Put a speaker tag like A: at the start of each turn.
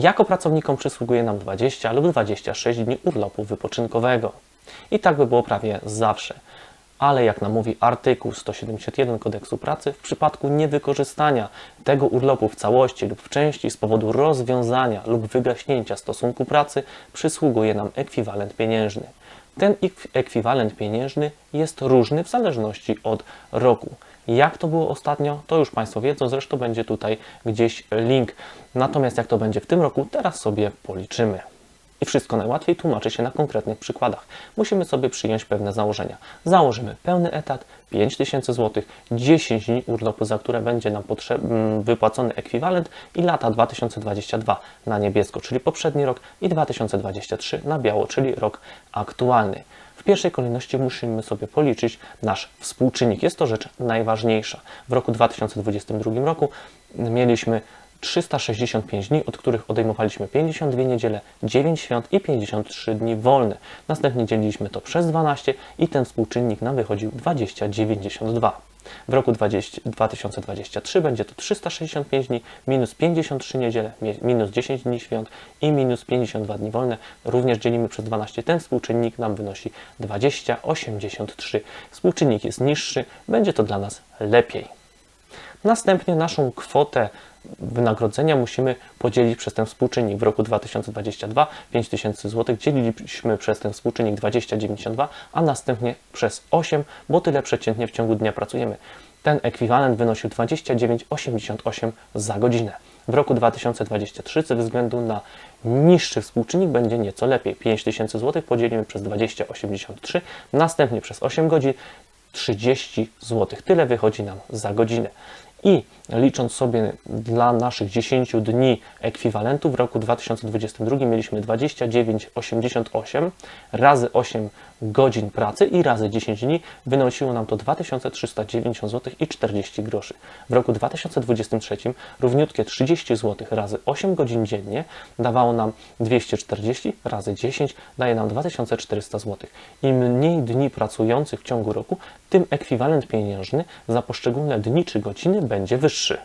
A: Jako pracownikom przysługuje nam 20 lub 26 dni urlopu wypoczynkowego. I tak by było prawie zawsze. Ale jak nam mówi artykuł 171 kodeksu pracy, w przypadku niewykorzystania tego urlopu w całości lub w części z powodu rozwiązania lub wygaśnięcia stosunku pracy przysługuje nam ekwiwalent pieniężny. Ten ek- ekwiwalent pieniężny jest różny w zależności od roku. Jak to było ostatnio, to już Państwo wiedzą, zresztą będzie tutaj gdzieś link. Natomiast jak to będzie w tym roku, teraz sobie policzymy. I wszystko najłatwiej tłumaczy się na konkretnych przykładach. Musimy sobie przyjąć pewne założenia. Założymy pełny etat, 5000 zł, 10 dni urlopu, za które będzie nam wypłacony ekwiwalent i lata 2022 na niebiesko, czyli poprzedni rok i 2023 na biało, czyli rok aktualny. W pierwszej kolejności musimy sobie policzyć nasz współczynnik. Jest to rzecz najważniejsza. W roku 2022 roku mieliśmy 365 dni, od których odejmowaliśmy 52 niedziele, 9 świąt i 53 dni wolne. Następnie dzieliliśmy to przez 12 i ten współczynnik nam wychodził 20,92. W roku 20, 2023 będzie to 365 dni, minus 53 niedziele, mi- minus 10 dni świąt i minus 52 dni wolne. Również dzielimy przez 12. Ten współczynnik nam wynosi 20,83. Współczynnik jest niższy, będzie to dla nas lepiej. Następnie naszą kwotę wynagrodzenia musimy podzielić przez ten współczynnik. W roku 2022 5000 zł dzieliliśmy przez ten współczynnik 20,92, a następnie przez 8, bo tyle przeciętnie w ciągu dnia pracujemy. Ten ekwiwalent wynosił 29,88 za godzinę. W roku 2023 ze względu na niższy współczynnik będzie nieco lepiej. 5000 zł podzielimy przez 20,83, następnie przez 8 godzin 30 zł. Tyle wychodzi nam za godzinę. I licząc sobie dla naszych 10 dni ekwiwalentu w roku 2022 mieliśmy 29,88 razy 8 godzin pracy i razy 10 dni wynosiło nam to 2390 zł i 40 groszy. W roku 2023 równiutkie 30 zł razy 8 godzin dziennie dawało nam 240 razy 10 daje nam 2400 zł. Im mniej dni pracujących w ciągu roku, tym ekwiwalent pieniężny za poszczególne dni czy godziny będzie wyższy.